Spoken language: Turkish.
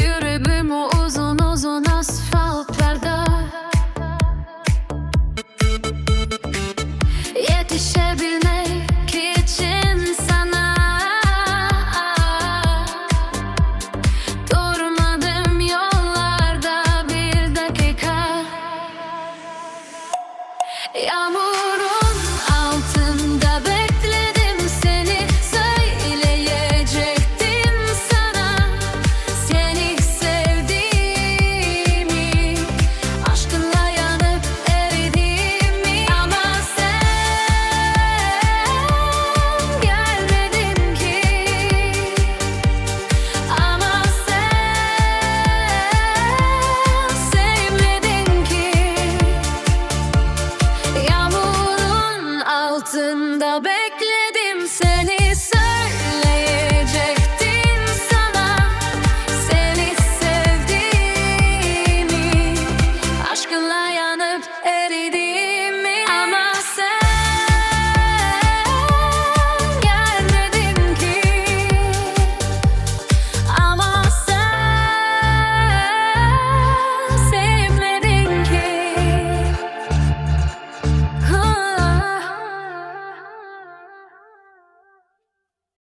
Yürümüm uzun uzun asfaltlarda Yetişebilmek için Durmadım yollarda bir dakika. Yağmur altında ben